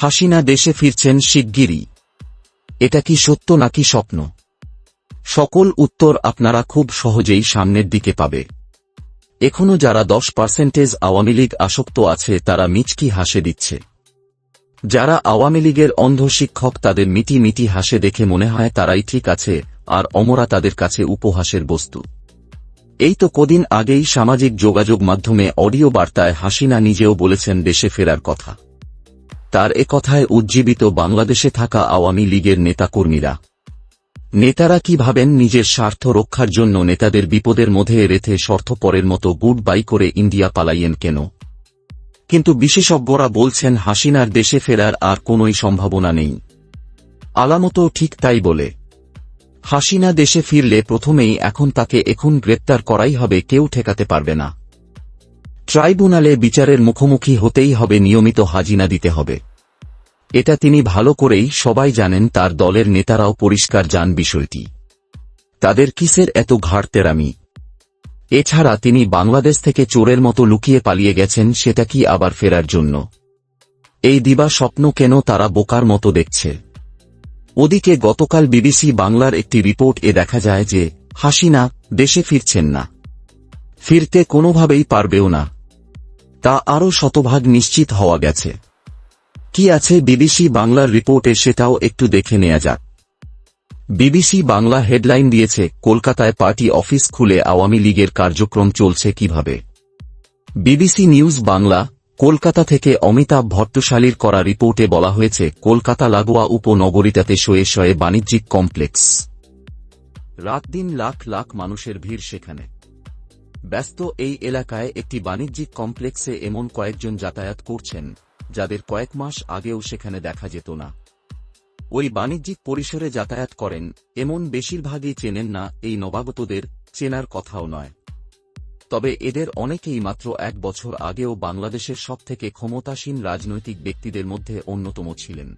হাসিনা দেশে ফিরছেন শিগগিরই। এটা কি সত্য নাকি স্বপ্ন? সকল উত্তর আপনারা খুব সহজেই সামনের দিকে পাবে। এখনও যারা দশ পার্সেন্টেজ আওয়ামী লীগ আসক্ত আছে, তারা মিচকি হাসে দিচ্ছে। যারা আওয়ামী লীগের অন্ধ শিক্ষক, তাদের মিটি মিটি হাসে দেখে মনে হয় তারাই ঠিক আছে, আর অমরা তাদের কাছে উপহাসের বস্তু। এই তো কদিন আগেই সামাজিক যোগাযোগ মাধ্যমে অডিও বার্তায় হাসিনা নিজেও বলেছেন দেশে ফেরার কথা। তার এ কথায় উজ্জীবিত বাংলাদেশে থাকা আওয়ামী লীগের নেতাকর্মীরা। নেতারা কি ভাবেন নিজের স্বার্থ রক্ষার জন্য নেতাদের বিপদের মধ্যে রেথে স্বার্থপরের মতো গুড বাই করে ইন্ডিয়া পালাইয়েন কেন? কিন্তু বিশেষজ্ঞরা বলছেন হাসিনার দেশে ফেরার আর কোনই সম্ভাবনা নেই। আলামতো ঠিক তাই বলে। হাসিনা দেশে ফিরলে প্রথমেই এখন তাকে এখন গ্রেপ্তার করাই হবে, কেউ ঠেকাতে পারবে না। ট্রাইব্যুনালে বিচারের মুখোমুখি হতেই হবে নিয়মিত হাজিনা দিতে হবে। এটা তিনি ভালো করেই সবাই জানেন তার দলের নেতারাও পরিষ্কার যান বিষয়টি। তাদের কিসের এত ঘাড়তেরামি এছাড়া তিনি বাংলাদেশ থেকে চোরের মতো লুকিয়ে পালিয়ে গেছেন সেটা কি আবার ফেরার জন্য? এই দিবা স্বপ্ন কেন তারা বোকার মতো দেখছে? ওদিকে গতকাল বিবিসি বাংলার একটি রিপোর্ট এ দেখা যায় যে হাসিনা দেশে ফিরছেন না। ফিরতে কোনোভাবেই পারবেও না। তা আরও শতভাগ নিশ্চিত হওয়া গেছে। কি আছে বিবিসি বাংলার রিপোর্টে সেটাও একটু দেখে নেওয়া যাক। বিবিসি বাংলা হেডলাইন দিয়েছে, কলকাতায় পার্টি অফিস খুলে আওয়ামী লীগের কার্যক্রম চলছে কীভাবে? বিবিসি নিউজ বাংলা, কলকাতা থেকে অমিতাভ ভট্টশালীর করা রিপোর্টে বলা হয়েছে, কলকাতা লাগোয়া উপনগরীটাতে শয়ে শয়ে বাণিজ্যিক কমপ্লেক্স। রাত দিন লাখ লাখ মানুষের ভিড় সেখানে। ব্যস্ত এই এলাকায় একটি বাণিজ্যিক কমপ্লেক্সে এমন কয়েকজন যাতায়াত করছেন, যাদের কয়েক মাস আগেও সেখানে দেখা যেত না। ওই বাণিজ্যিক পরিসরে যাতায়াত করেন, এমন বেশিরভাগই চেনেন না এই নবাগতদের, চেনার কথাও নয়। তবে এদের অনেকেই মাত্র এক বছর আগেও বাংলাদেশের সবথেকে ক্ষমতাসীন রাজনৈতিক ব্যক্তিদের মধ্যে অন্যতম ছিলেন।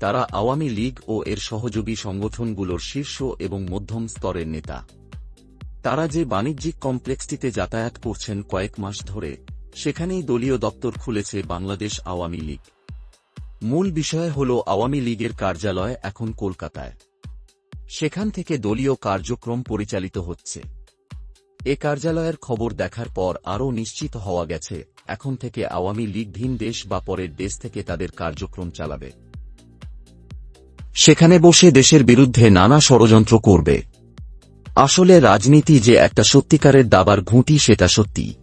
তারা আওয়ামী লীগ ও এর সহযোগী সংগঠনগুলোর শীর্ষ এবং মধ্যম স্তরের নেতা। তারা যে বাণিজ্যিক কমপ্লেক্সটিতে যাতায়াত করছেন কয়েক মাস ধরে, সেখানেই দলীয় দপ্তর খুলেছে বাংলাদেশ আওয়ামী লীগ। মূল বিষয় হল আওয়ামী লীগের কার্যালয় এখন কলকাতায়। সেখান থেকে দলীয় কার্যক্রম পরিচালিত হচ্ছে। এ কার্যালয়ের খবর দেখার পর আরও নিশ্চিত হওয়া গেছে, এখন থেকে আওয়ামী লীগ ভিন দেশ বা পরের দেশ থেকে তাদের কার্যক্রম চালাবে। সেখানে বসে দেশের বিরুদ্ধে নানা ষড়যন্ত্র করবে। আসলে রাজনীতি যে একটা সত্যিকারের দাবার ঘুঁটি, সেটা সত্যি।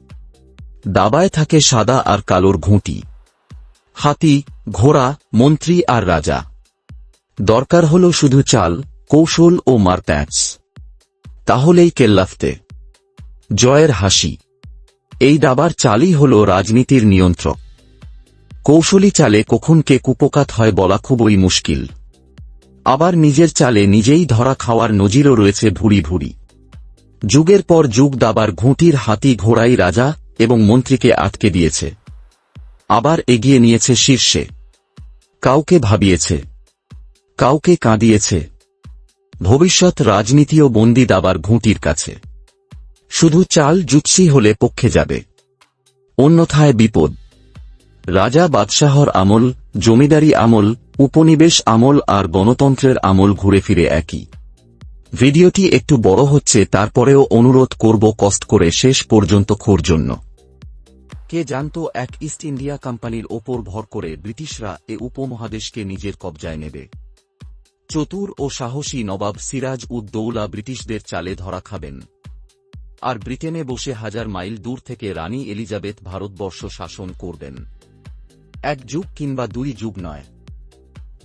দাবায় থাকে সাদা আর কালোর ঘুঁটি। হাতি, ঘোড়া, মন্ত্রী আর রাজা। দরকার হল শুধু চাল, কৌশল ও মারপ্যাঁচ। তাহলেই কেল্লাফতে। জয়ের হাসি। এই দাবার চালই হল রাজনীতির নিয়ন্ত্রক। কৌশলী চালে কখন কে কুপকাত হয় বলা খুবই মুশকিল। আবার নিজের চালে নিজেই ধরা খাওয়ার নজিরও রয়েছে ভুরি ভুরি যুগের পর যুগ দাবার ঘুঁটির হাতি ঘোড়াই রাজা এবং মন্ত্রীকে আটকে দিয়েছে। আবার এগিয়ে নিয়েছে শীর্ষে। কাউকে ভাবিয়েছে। কাউকে কাঁদিয়েছে। ভবিষ্যৎ রাজনীতিও বন্দি দাবার ঘুঁটির কাছে। শুধু চাল জুৎসি হলে পক্ষে যাবে। অন্যথায় বিপদ। রাজা বাদশাহর আমল, জমিদারি আমল উপনিবেশ আমল আর গণতন্ত্রের আমল ঘুরে ফিরে একই। ভিডিওটি একটু বড় হচ্ছে, তারপরেও অনুরোধ করব কষ্ট করে শেষ পর্যন্ত খোর জন্য। কে জানত এক ইস্ট ইন্ডিয়া কোম্পানির ওপর ভর করে ব্রিটিশরা এ উপমহাদেশকে নিজের কবজায় নেবে? চতুর ও সাহসী নবাব সিরাজ উদ দৌলা ব্রিটিশদের চালে ধরা খাবেন। আর ব্রিটেনে বসে হাজার মাইল দূর থেকে রানী এলিজাবেথ ভারতবর্ষ শাসন করবেন। এক যুগ কিংবা দুই যুগ নয়।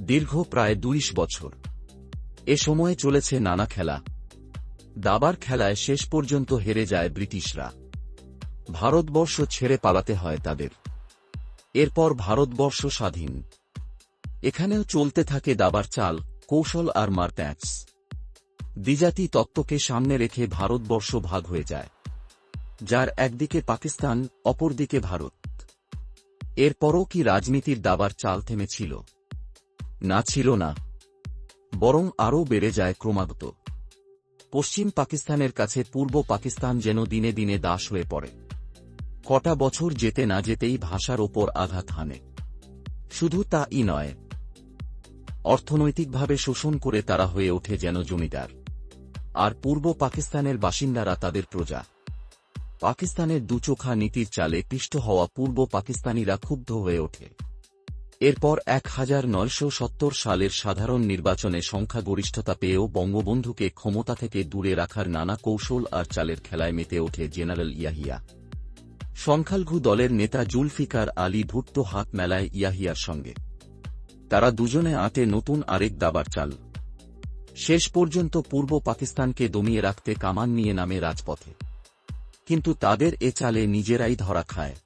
দীর্ঘ প্রায় দুইশ বছর। এ সময়ে চলেছে নানা খেলা। দাবার খেলায় শেষ পর্যন্ত হেরে যায় ব্রিটিশরা। ভারতবর্ষ ছেড়ে পালাতে হয় তাদের। এরপর ভারতবর্ষ স্বাধীন। এখানেও চলতে থাকে দাবার চাল, কৌশল আর মারপ্যাঁচ। দ্বিজাতি তত্ত্বকে সামনে রেখে ভারতবর্ষ ভাগ হয়ে যায়। যার একদিকে পাকিস্তান, অপরদিকে ভারত। এরপরও কি রাজনীতির দাবার চাল থেমেছিল? না ছিল না। বরং আরও বেড়ে যায় ক্রমাগত। পশ্চিম পাকিস্তানের কাছে পূর্ব পাকিস্তান যেন দিনে দিনে দাস হয়ে পড়ে। কটা বছর যেতে না যেতেই ভাষার ওপর আঘাত হানে। শুধু তা ই নয়, অর্থনৈতিকভাবে শোষণ করে তারা হয়ে ওঠে যেন জমিদার। আর পূর্ব পাকিস্তানের বাসিন্দারা তাদের প্রজা। পাকিস্তানের দুচোখা নীতির চালে পিষ্ট হওয়া পূর্ব পাকিস্তানিরা ক্ষুব্ধ হয়ে ওঠে। এরপর এক হাজার নয়শো সত্তর সালের সাধারণ নির্বাচনে সংখ্যাগরিষ্ঠতা পেয়েও বঙ্গবন্ধুকে ক্ষমতা থেকে দূরে রাখার নানা কৌশল আর চালের খেলায় মেতে ওঠে জেনারেল ইয়াহিয়া। সংখ্যালঘু দলের নেতা জুলফিকার আলী ভুট্টো হাত মেলায় ইয়াহিয়ার সঙ্গে। তারা দুজনে আটে নতুন আরেক দাবার চাল। শেষ পর্যন্ত পূর্ব পাকিস্তানকে দমিয়ে রাখতে কামান নিয়ে নামে রাজপথে। কিন্তু তাদের এ চালে নিজেরাই ধরা খায়।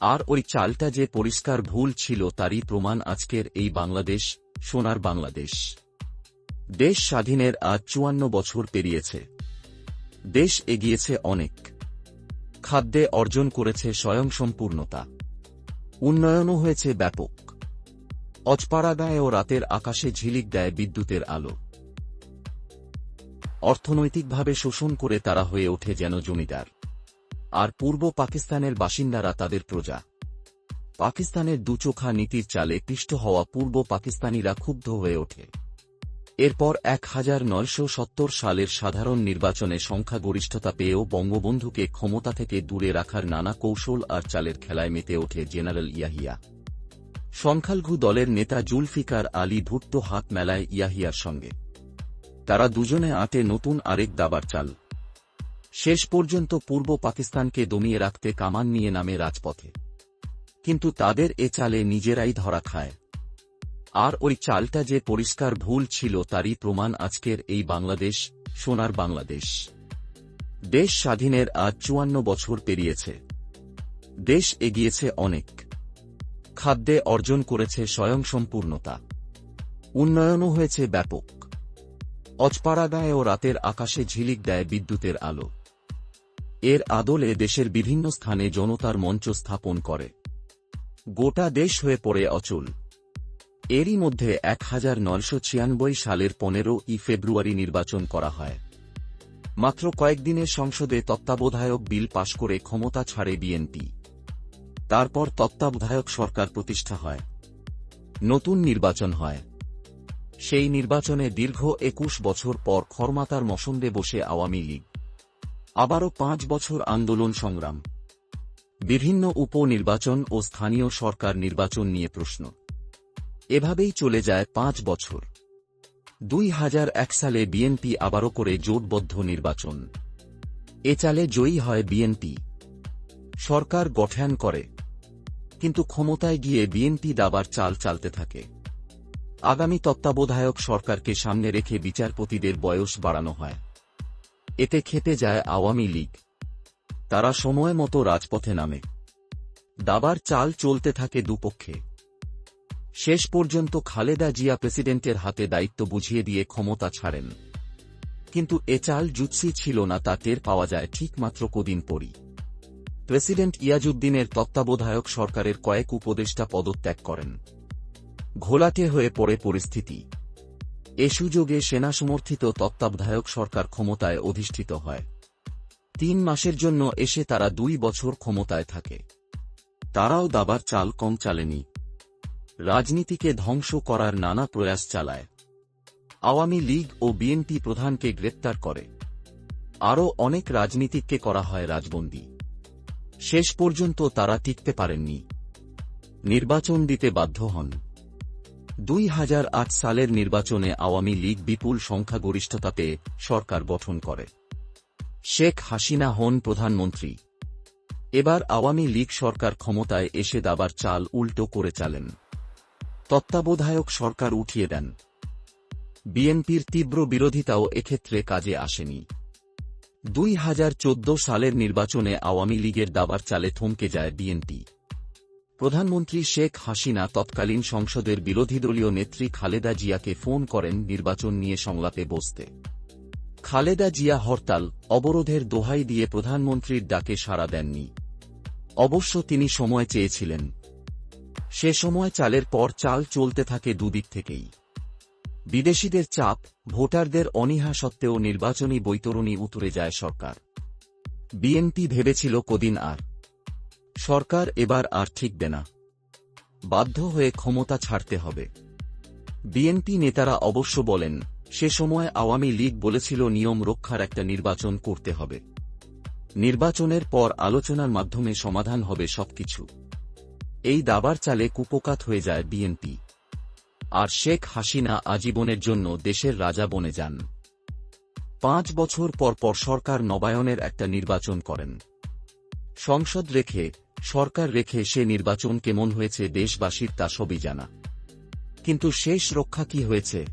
আর ওই চালটা যে পরিষ্কার ভুল ছিল তারই প্রমাণ আজকের এই বাংলাদেশ, সোনার বাংলাদেশ। দেশ স্বাধীনের আজ চুয়ান্ন বছর পেরিয়েছে। দেশ এগিয়েছে অনেক। খাদ্যে অর্জন করেছে স্বয়ংসম্পূর্ণতা। উন্নয়নও হয়েছে ব্যাপক। অজপাড়া অজপাড়াগায় ও রাতের আকাশে ঝিলিক দেয় বিদ্যুতের আলো। অর্থনৈতিকভাবে শোষণ করে তারা হয়ে ওঠে যেন জমিদার। আর পূর্ব পাকিস্তানের বাসিন্দারা তাদের প্রজা। পাকিস্তানের দুচোখা নীতির চালে পিষ্ট হওয়া পূর্ব পাকিস্তানিরা ক্ষুব্ধ হয়ে ওঠে। এরপর এক হাজার নয়শো সত্তর সালের সাধারণ নির্বাচনে সংখ্যাগরিষ্ঠতা পেয়েও বঙ্গবন্ধুকে ক্ষমতা থেকে দূরে রাখার নানা কৌশল আর চালের খেলায় মেতে ওঠে জেনারেল ইয়াহিয়া। সংখ্যালঘু দলের নেতা জুলফিকার আলী ভুট্টো হাত মেলায় ইয়াহিয়ার সঙ্গে। তারা দুজনে আটে নতুন আরেক দাবার চাল। শেষ পর্যন্ত পূর্ব পাকিস্তানকে দমিয়ে রাখতে কামান নিয়ে নামে রাজপথে। কিন্তু তাদের এ চালে নিজেরাই ধরা খায়। আর ওই চালটা যে পরিষ্কার ভুল ছিল তারই প্রমাণ আজকের এই বাংলাদেশ, সোনার বাংলাদেশ। দেশ স্বাধীনের আজ চুয়ান্ন বছর পেরিয়েছে। দেশ এগিয়েছে অনেক। খাদ্যে অর্জন করেছে স্বয়ংসম্পূর্ণতা। উন্নয়নও হয়েছে ব্যাপক। অজপাড়াগায় ও রাতের আকাশে ঝিলিক দেয় বিদ্যুতের আলো। এর আদলে দেশের বিভিন্ন স্থানে জনতার মঞ্চ স্থাপন করে। গোটা দেশ হয়ে পড়ে অচল। এরই মধ্যে এক হাজার নয়শো ছিয়ানব্বই সালের পনেরো ই ফেব্রুয়ারি নির্বাচন করা হয়। মাত্র কয়েকদিনের সংসদে তত্ত্বাবধায়ক বিল পাশ করে ক্ষমতা ছাড়ে বিএনপি। তারপর তত্ত্বাবধায়ক সরকার প্রতিষ্ঠা হয়। নতুন নির্বাচন হয়। সেই নির্বাচনে দীর্ঘ একুশ বছর পর খরমাতার মসন্দে বসে আওয়ামী লীগ। আবারও পাঁচ বছর আন্দোলন সংগ্রাম। বিভিন্ন উপনির্বাচন ও স্থানীয় সরকার নির্বাচন নিয়ে প্রশ্ন। এভাবেই চলে যায় পাঁচ বছর। দুই হাজার এক সালে বিএনপি আবারও করে জোটবদ্ধ নির্বাচন। এ চালে জয়ী হয় বিএনপি। সরকার গঠন করে। কিন্তু ক্ষমতায় গিয়ে বিএনপি দাবার চাল চালতে থাকে। আগামী তত্ত্বাবধায়ক সরকারকে সামনে রেখে বিচারপতিদের বয়স বাড়ানো হয়। এতে খেতে যায় আওয়ামী লীগ। তারা সময় মতো রাজপথে নামে। দাবার চাল চলতে থাকে দুপক্ষে। শেষ পর্যন্ত খালেদা জিয়া প্রেসিডেন্টের হাতে দায়িত্ব বুঝিয়ে দিয়ে ক্ষমতা ছাড়েন। কিন্তু এ চাল জুৎসি ছিল না, তা টের পাওয়া যায় ঠিক মাত্র কদিন পরই। প্রেসিডেন্ট ইয়াজুদ্দিনের তত্ত্বাবধায়ক সরকারের কয়েক উপদেষ্টা পদত্যাগ করেন। ঘোলাটে হয়ে পড়ে পরিস্থিতি। এ সুযোগে সেনা সমর্থিত তত্ত্বাবধায়ক সরকার ক্ষমতায় অধিষ্ঠিত হয়। তিন মাসের জন্য এসে তারা দুই বছর ক্ষমতায় থাকে। তারাও দাবার চাল কম চালেনি। রাজনীতিকে ধ্বংস করার নানা প্রয়াস চালায়। আওয়ামী লীগ ও বিএনপি প্রধানকে গ্রেপ্তার করে। আরও অনেক রাজনীতিককে করা হয় রাজবন্দী। শেষ পর্যন্ত তারা টিকতে পারেননি। নির্বাচন দিতে বাধ্য হন। দুই হাজার আট সালের নির্বাচনে আওয়ামী লীগ বিপুল সংখ্যাগরিষ্ঠতা পেয়ে সরকার গঠন করে। শেখ হাসিনা হন প্রধানমন্ত্রী। এবার আওয়ামী লীগ সরকার ক্ষমতায় এসে দাবার চাল উল্টো করে চালেন। তত্ত্বাবধায়ক সরকার উঠিয়ে দেন। বিএনপির তীব্র বিরোধিতাও এক্ষেত্রে কাজে আসেনি। দুই হাজার চোদ্দ সালের নির্বাচনে আওয়ামী লীগের দাবার চালে থমকে যায় বিএনপি। প্রধানমন্ত্রী শেখ হাসিনা তৎকালীন সংসদের বিরোধী দলীয় নেত্রী খালেদা জিয়াকে ফোন করেন নির্বাচন নিয়ে সংলাপে বসতে। খালেদা জিয়া হরতাল, অবরোধের দোহাই দিয়ে প্রধানমন্ত্রীর ডাকে সাড়া দেননি। অবশ্য তিনি সময় চেয়েছিলেন। সে সময় চালের পর চাল চলতে থাকে দুদিক থেকেই। বিদেশিদের চাপ, ভোটারদের অনীহা সত্ত্বেও নির্বাচনী বৈতরণী উতরে যায় সরকার। বিএনপি ভেবেছিল কদিন আর সরকার এবার আর ঠিকবে না। বাধ্য হয়ে ক্ষমতা ছাড়তে হবে। বিএনপি নেতারা অবশ্য বলেন, সে সময় আওয়ামী লীগ বলেছিল নিয়ম রক্ষার একটা নির্বাচন করতে হবে। নির্বাচনের পর আলোচনার মাধ্যমে সমাধান হবে সবকিছু। এই দাবার চালে কুপোকাত হয়ে যায় বিএনপি। আর শেখ হাসিনা আজীবনের জন্য দেশের রাজা বনে যান। পাঁচ বছর পর পর সরকার নবায়নের একটা নির্বাচন করেন। সংসদ রেখে সরকার রেখে সে নির্বাচন কেমন হয়েছে দেশবাসীর তা সবই জানা। কিন্তু শেষ রক্ষা কি হয়েছে?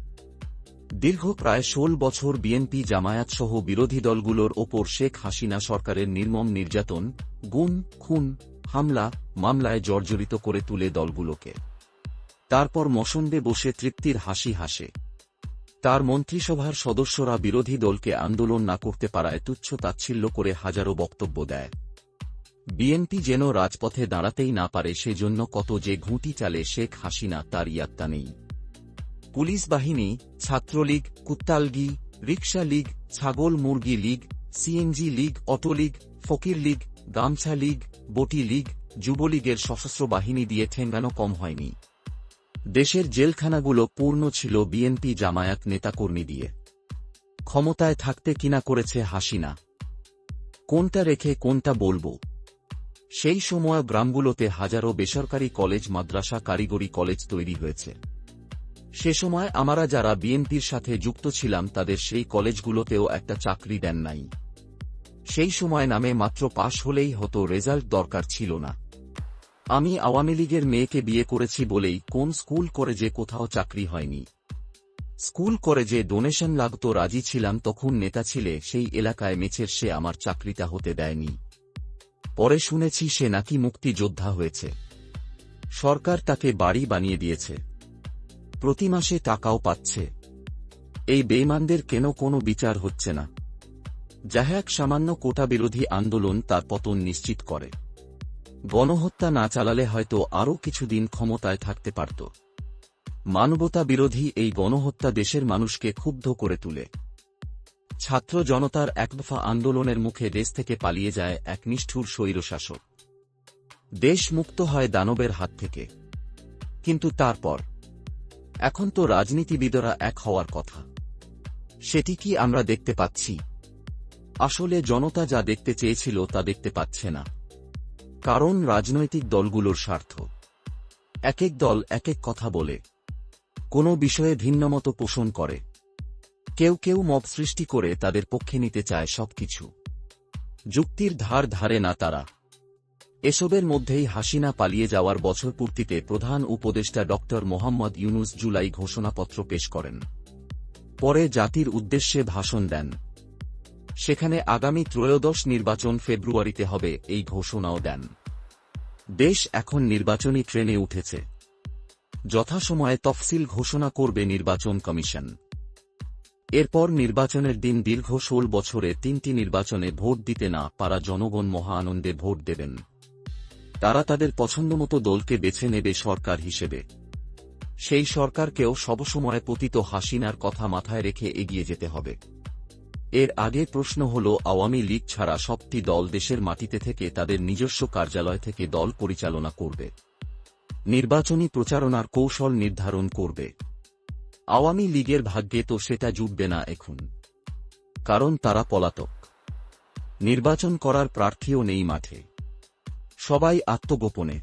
দীর্ঘ প্রায় ষোল বছর বিএনপি জামায়াত সহ বিরোধী দলগুলোর ওপর শেখ হাসিনা সরকারের নির্মম নির্যাতন গুণ খুন, হামলা, মামলায় জর্জরিত করে তুলে দলগুলোকে। তারপর মসন্দে বসে তৃপ্তির হাসি হাসে। তার মন্ত্রিসভার সদস্যরা বিরোধী দলকে আন্দোলন না করতে পারায় তুচ্ছ তাচ্ছিল্য করে হাজারো বক্তব্য দেয়। বিএনপি যেন রাজপথে দাঁড়াতেই না পারে সেজন্য কত যে ঘুঁটি চালে শেখ হাসিনা তার ইয়াত্তা নেই। পুলিশ বাহিনী, ছাত্রলীগ, কুত্তালগি রিক্সা লীগ, ছাগল মুরগি league, CNG league, auto league, ফকির লীগ, গামছা লীগ, বটি লীগ, যুবলীগের সশস্ত্র বাহিনী দিয়ে ঠেঙ্গানো কম হয়নি। দেশের জেলখানাগুলো পূর্ণ ছিল বিএনপি জামায়াত নেতাকর্মী দিয়ে। ক্ষমতায় থাকতে কিনা করেছে হাসিনা। কোনটা রেখে কোনটা বলব? সেই সময় গ্রামগুলোতে হাজারো বেসরকারি কলেজ, মাদ্রাসা, কারিগরি কলেজ তৈরি হয়েছে। সে সময় আমরা যারা বিএনপির সাথে যুক্ত ছিলাম, তাদের সেই কলেজগুলোতেও একটা চাকরি দেন নাই। সেই সময় নামে মাত্র পাশ হলেই হতো, রেজাল্ট দরকার ছিল না। আমি আওয়ামী লীগের মেয়েকে বিয়ে করেছি বলেই কোন স্কুল যে কোথাও চাকরি হয়নি। স্কুল যে ডোনেশন লাগতো, রাজি ছিলাম, তখন নেতা ছিলে, সেই এলাকায় মেছের সে আমার চাকরিটা হতে দেয়নি। পরে শুনেছি সে নাকি মুক্তিযোদ্ধা হয়েছে। সরকার তাকে বাড়ি বানিয়ে দিয়েছে। প্রতি মাসে টাকাও পাচ্ছে। এই বেইমানদের কেন কোনো বিচার হচ্ছে না? যাহা এক সামান্য কোটা বিরোধী আন্দোলন তার পতন নিশ্চিত করে। গণহত্যা না চালালে হয়তো আরও কিছুদিন ক্ষমতায় থাকতে পারত। মানবতা বিরোধী এই গণহত্যা দেশের মানুষকে ক্ষুব্ধ করে তুলে। ছাত্র জনতার একদফা আন্দোলনের মুখে দেশ থেকে পালিয়ে যায় এক নিষ্ঠুর স্বৈরশাসক। দেশ মুক্ত হয় দানবের হাত থেকে। কিন্তু তারপর? এখন তো রাজনীতিবিদরা এক হওয়ার কথা। সেটি কি আমরা দেখতে পাচ্ছি? আসলে জনতা যা দেখতে চেয়েছিল তা দেখতে পাচ্ছে না। কারণ রাজনৈতিক দলগুলোর স্বার্থ। এক এক দল এক এক কথা বলে। কোনো বিষয়ে ভিন্নমত পোষণ করে। কেউ কেউ মব সৃষ্টি করে তাদের পক্ষে নিতে চায় সবকিছু। যুক্তির ধার ধারে না তারা। এসবের মধ্যেই হাসিনা পালিয়ে যাওয়ার বছর পূর্তিতে প্রধান উপদেষ্টা ড. মোহাম্মদ ইউনুস জুলাই ঘোষণাপত্র পেশ করেন। পরে জাতির উদ্দেশ্যে ভাষণ দেন। সেখানে আগামী ত্রয়োদশ নির্বাচন ফেব্রুয়ারিতে হবে এই ঘোষণাও দেন। দেশ এখন নির্বাচনী ট্রেনে উঠেছে। যথাসময়ে তফসিল ঘোষণা করবে নির্বাচন কমিশন। এরপর নির্বাচনের দিন দীর্ঘ ষোল বছরে তিনটি নির্বাচনে ভোট দিতে না পারা জনগণ মহা আনন্দে ভোট দেবেন। তারা তাদের পছন্দমতো দলকে বেছে নেবে সরকার হিসেবে। সেই সরকারকেও সবসময় পতিত হাসিনার কথা মাথায় রেখে এগিয়ে যেতে হবে। এর আগে প্রশ্ন হল, আওয়ামী লীগ ছাড়া সবটি দল দেশের মাটিতে থেকে তাদের নিজস্ব কার্যালয় থেকে দল পরিচালনা করবে। নির্বাচনী প্রচারণার কৌশল নির্ধারণ করবে। আওয়ামী লীগের ভাগ্যে তো সেটা জুটবে না এখন। কারণ তারা পলাতক। নির্বাচন করার প্রার্থীও নেই মাঠে। সবাই আত্মগোপনে।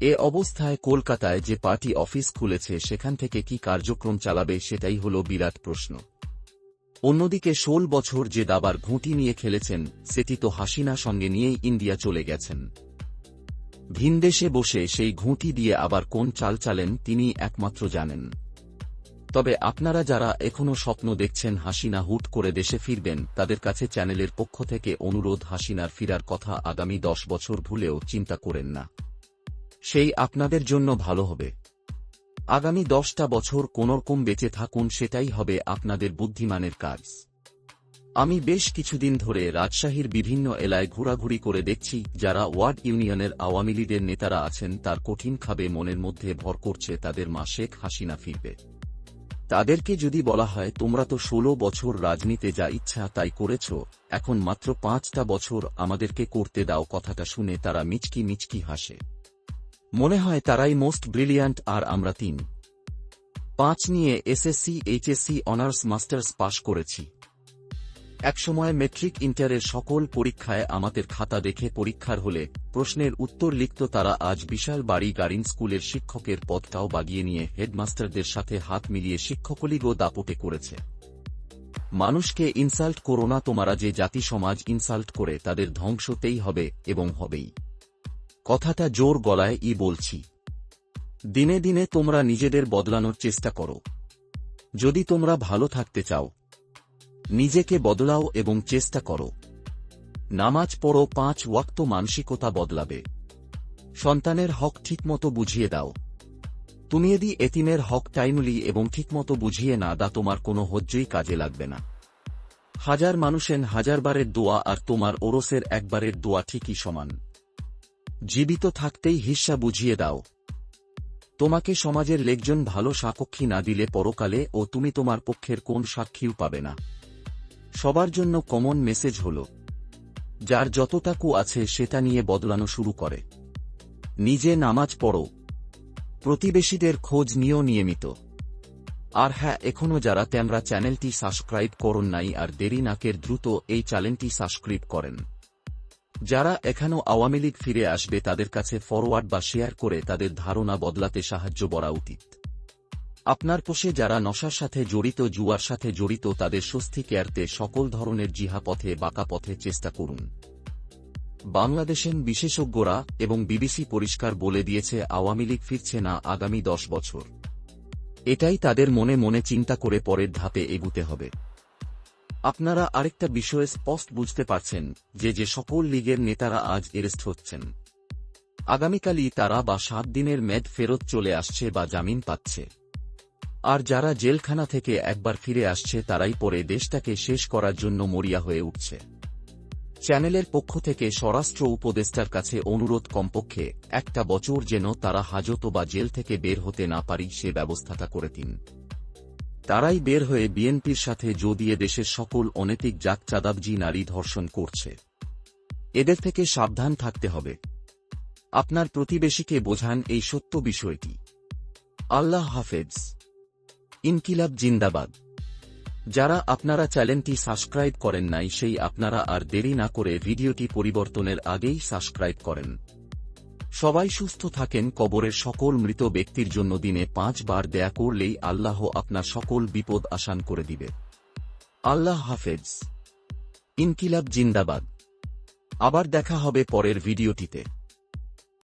এ অবস্থায় কলকাতায় যে পার্টি অফিস খুলেছে সেখান থেকে কি কার্যক্রম চালাবে সেটাই হল বিরাট প্রশ্ন। অন্যদিকে ষোল বছর যে দাবার ঘুঁটি নিয়ে খেলেছেন, সেটি তো হাসিনা সঙ্গে নিয়েই ইন্ডিয়া চলে গেছেন। ভিনদেশে বসে সেই ঘুঁটি দিয়ে আবার কোন চাল চালেন তিনি একমাত্র জানেন। তবে আপনারা যারা এখনও স্বপ্ন দেখছেন হাসিনা হুট করে দেশে ফিরবেন, তাদের কাছে চ্যানেলের পক্ষ থেকে অনুরোধ হাসিনার ফিরার কথা আগামী দশ বছর ভুলেও চিন্তা করেন না। সেই আপনাদের জন্য ভালো হবে। আগামী দশটা বছর কোনরকম বেঁচে থাকুন সেটাই হবে আপনাদের বুদ্ধিমানের কাজ। আমি বেশ কিছুদিন ধরে রাজশাহীর বিভিন্ন এলায় ঘোরাঘুরি করে দেখছি, যারা ওয়ার্ড ইউনিয়নের আওয়ামী লীগের নেতারা আছেন, তার কঠিন খাবে মনের মধ্যে ভর করছে তাদের মা শেখ হাসিনা ফিরবে। তাদেরকে যদি বলা হয়, তোমরা তো ষোলো বছর রাজনীতিতে যা ইচ্ছা তাই করেছ, এখন মাত্র পাঁচটা বছর আমাদেরকে করতে দাও। কথাটা শুনে তারা মিচকি মিচকি হাসে। মনে হয় তারাই মোস্ট ব্রিলিয়ান্ট আর আমরা তিন। পাঁচ নিয়ে এসএসসি, এইচএসসি, অনার্স, মাস্টার্স পাশ করেছি। একসময় মেট্রিক ইন্টারের সকল পরীক্ষায় আমাদের খাতা দেখে পরীক্ষার হলে প্রশ্নের উত্তর লিখত তারা আজ বিশাল বাড়ি গাড়িন স্কুলের শিক্ষকের পদটাও বাগিয়ে নিয়ে হেডমাস্টারদের সাথে হাত মিলিয়ে শিক্ষকলিগও দাপটে করেছে। মানুষকে ইনসাল্ট করো না তোমারা যে জাতি সমাজ ইনসাল্ট করে তাদের ধ্বংসতেই হবে এবং হবেই। কথাটা জোর গলায় ই বলছি। দিনে দিনে তোমরা নিজেদের বদলানোর চেষ্টা করো। যদি তোমরা ভালো থাকতে চাও নিজেকে বদলাও এবং চেষ্টা করো। নামাজ পড়ো পাঁচ ওয়াক্ত মানসিকতা বদলাবে। সন্তানের হক ঠিকমতো বুঝিয়ে দাও। তুমি যদি এতিমের হক টাইমলি এবং ঠিকমতো বুঝিয়ে না দা তোমার কোনো হজ্জই কাজে লাগবে না। হাজার মানুষের হাজারবারের দোয়া আর তোমার ওরসের একবারের দোয়া ঠিকই সমান। জীবিত থাকতেই হিস্সা বুঝিয়ে দাও। তোমাকে সমাজের লেকজন ভালো সাক্ষী না দিলে পরকালে ও তুমি তোমার পক্ষের কোন সাক্ষীও পাবে না। সবার জন্য কমন মেসেজ হল, যার যতটাকু আছে সেটা নিয়ে বদলানো শুরু করে। নিজে নামাজ পড়ো। প্রতিবেশীদের খোঁজ নিয়েও নিয়মিত। আর হ্যাঁ এখনও যারা তোমরা চ্যানেলটি সাবস্ক্রাইব করুন নাই আর দেরি নাকের দ্রুত এই চ্যানেলটি সাবস্ক্রাইব করেন। যারা এখানেও আওয়ামী লীগ ফিরে আসবে তাদের কাছে ফরওয়ার্ড বা শেয়ার করে তাদের ধারণা বদলাতে সাহায্য করা উচিত। আপনার পোষে যারা নশার সাথে জড়িত, জুয়ার সাথে জড়িত, তাদের স্বস্তি কেয়ারতে সকল ধরনের জিহা পথে বাঁকা পথে চেষ্টা করুন। বাংলাদেশের বিশেষজ্ঞরা এবং বিবিসি পরিষ্কার বলে দিয়েছে, আওয়ামী লীগ ফিরছে না আগামী দশ বছর। এটাই তাদের মনে মনে চিন্তা করে পরের ধাপে এগুতে হবে। আপনারা আরেকটা বিষয়ে স্পষ্ট বুঝতে পারছেন, যে যে সকল লীগের নেতারা আজ এরেস্ট হচ্ছেন। আগামীকালই তারা বা সাত দিনের মেদ ফেরত চলে আসছে বা জামিন পাচ্ছে। আর যারা জেলখানা থেকে একবার ফিরে আসছে তারাই পরে দেশটাকে শেষ করার জন্য মরিয়া হয়ে উঠছে। চ্যানেলের পক্ষ থেকে স্বরাষ্ট্র উপদেষ্টার কাছে অনুরোধ কমপক্ষে একটা বছর যেন তারা হাজত বা জেল থেকে বের হতে না পারি সে ব্যবস্থাটা করে দিন। তারাই বের হয়ে বিএনপির সাথে জো দেশের সকল অনৈতিক জাক চাঁদাবজি নারী ধর্ষণ করছে। এদের থেকে সাবধান থাকতে হবে। আপনার প্রতিবেশীকে বোঝান এই সত্য বিষয়টি। আল্লাহ হাফেজ। ইনকিলাব জিন্দাবাদ। যারা আপনারা চ্যানেলটি সাবস্ক্রাইব করেন নাই, সেই আপনারা আর দেরি না করে ভিডিওটি পরিবর্তনের আগেই সাবস্ক্রাইব করেন। সবাই সুস্থ থাকেন, কবরের সকল মৃত ব্যক্তির জন্য দিনে পাঁচবার দেয়া করলেই আল্লাহ আপনার সকল বিপদ আসান করে দিবে। আল্লাহ হাফেজ। ইনকিলাব জিন্দাবাদ। আবার দেখা হবে পরের ভিডিওটিতে।